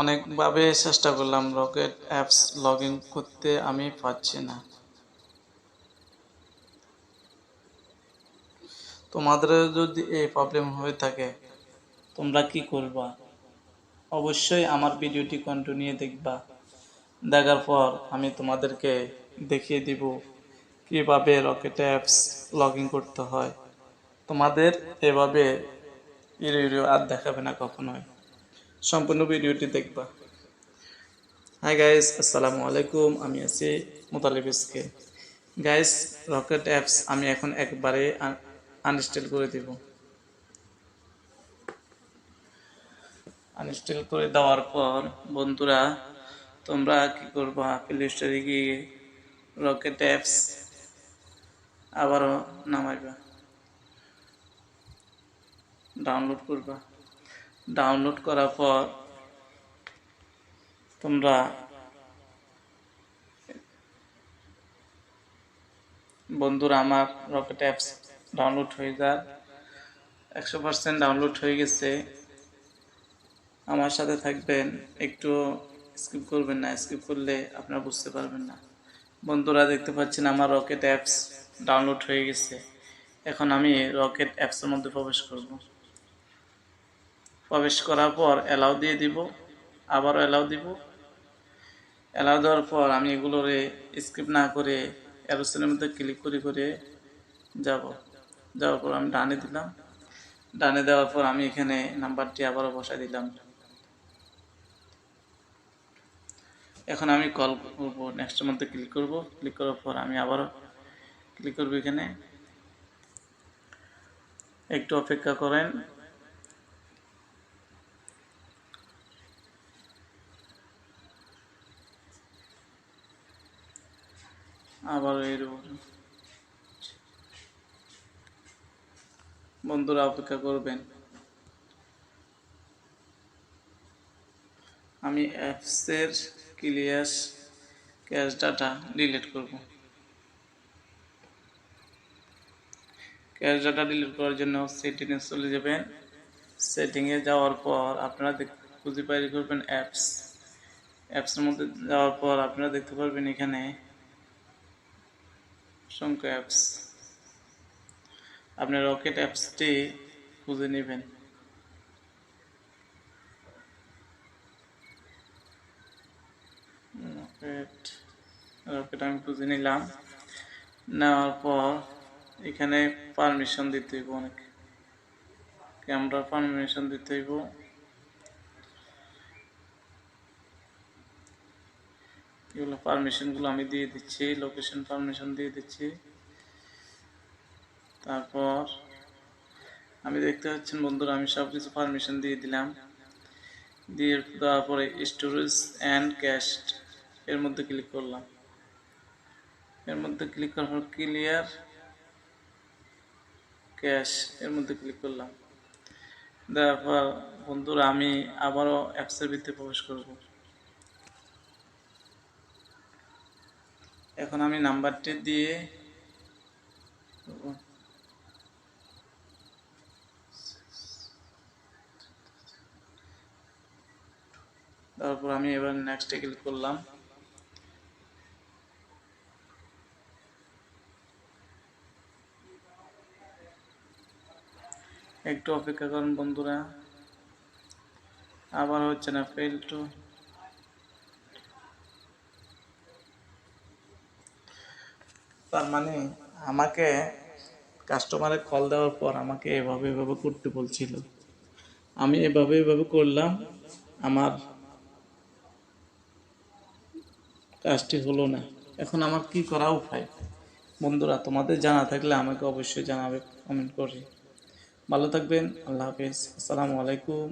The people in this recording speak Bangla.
অনেকভাবে চেষ্টা করলাম রকেট অ্যাপস লগ করতে, আমি পাচ্ছি না। তোমাদের যদি এই প্রবলেম হয়ে থাকে, তোমরা কি করবা? অবশ্যই আমার ভিডিওটি কন্টিনিউ দেখবা। দেখার পর আমি তোমাদেরকে দেখিয়ে দিব কীভাবে রকেট অ্যাপস লগ করতে হয়। তোমাদের এভাবে ইরো আর দেখাবে না কখনোই। সম্পূর্ণ ভিডিওটি দেখবা। হাই গাইস আসসালামু আলাইকুম, আমি আছি মোতালিব ইসকে। গাইস রকেট অ্যাপস আমি এখন একবারে আনইনস্টল করে দিব। আনইনস্টল করে দেওয়ার পর, বন্ধুরা, তোমরা কি করবা? প্লে স্টোরে গিয়ে রকেট অ্যাপস আবারও নামাইবা। ডাউনলোড করবা। ডাউনলোড করার পর তোমরা বন্ধুরা আমার রকেট অ্যাপস ডাউনলোড হয়ে যাক। একশো পার্সেন্ট ডাউনলোড হয়ে গেছে। আমার সাথে থাকবেন, একটু স্কিপ করবেন না স্কিপ করলে আপনারা বুঝতে পারবেন না। বন্ধুরা দেখতে পাচ্ছেন আমার রকেট অ্যাপস ডাউনলোড হয়ে গেছে। এখন আমি রকেট অ্যাপসের মধ্যে প্রবেশ করব। প্রবেশ করার পর অ্যালাউ দিয়ে দিব, আবারও অ্যালাউ দিব। অ্যালাউ দেওয়ার পর আমি এগুলোরে স্কিপ না করে অ্যারোসেনের মধ্যে ক্লিক করে করে যাব। যাওয়ার পর আমি ডানে দিলাম। ডানে দেওয়ার পর আমি এখানে নাম্বারটি আবারও বসাই দিলাম। এখন আমি কল করব নেক্সটের মধ্যে ক্লিক করব। ক্লিক করার পর আমি আবারও ক্লিক করব এখানে। একটু অপেক্ষা করেন। আবার এর বন্ধুরা অপেক্ষা করবেন। আমি অ্যাপসের ক্লিয়ার ক্যাশ ডাটা ডিলিট করব। ক্যাশ ডাটা ডিলিট করার জন্য সেটিংয়ে চলে যাবেন। সেটিংয়ে যাওয়ার পর আপনারা খুঁজে বাইরে করবেন অ্যাপস অ্যাপসের মধ্যে যাওয়ার পর আপনারা দেখতে পারবেন এখানে অসংখ্য অ্যাপস আপনি রকেট অ্যাপসটি খুঁজে নেবেন। রকেট রকেট আমি খুঁজে নিলাম। নেওয়ার পর এখানে পারমিশন দিতে হইব অনেক। ক্যামেরা পারমিশন দিতে হইব। এগুলো পারমিশনগুলো আমি দিয়ে দিচ্ছি লোকেশন পারমিশন দিয়ে দিচ্ছি। তারপর আমি দেখতে পাচ্ছেন বন্ধুরা, আমি সব কিছু পারমিশন দিয়ে দিলাম। দিয়ে দেওয়ার পরে স্টোরেজ অ্যান্ড ক্যাস্ট এর মধ্যে ক্লিক করলাম। এর মধ্যে ক্লিক করার পর ক্লিয়ার ক্যাশ এর মধ্যে ক্লিক করলাম। দেওয়ার পর বন্ধুরা, আমি আবারও অ্যাপসের ভিতরে প্রবেশ করব। এখন আমি নাম্বারটি দিয়ে তারপর আমি এবার নেক্সটে ক্লিক করলাম। একটু অপেক্ষা করুন বন্ধুরা। আবার হচ্ছে না ফেল টু তার মানে আমাকে কাস্টমারে কল দেওয়ার পর আমাকে এভাবে এভাবে করতে বলছিল। আমি এভাবে এভাবে করলাম, আমার কাজটি হলো না। এখন আমার কি করা উপায়? বন্ধুরা, তোমাদের জানা থাকলে আমাকে অবশ্যই জানাবে কমেন্ট করে। ভালো থাকবেন, আল্লাহ হাফিজ। আসসালামু আলাইকুম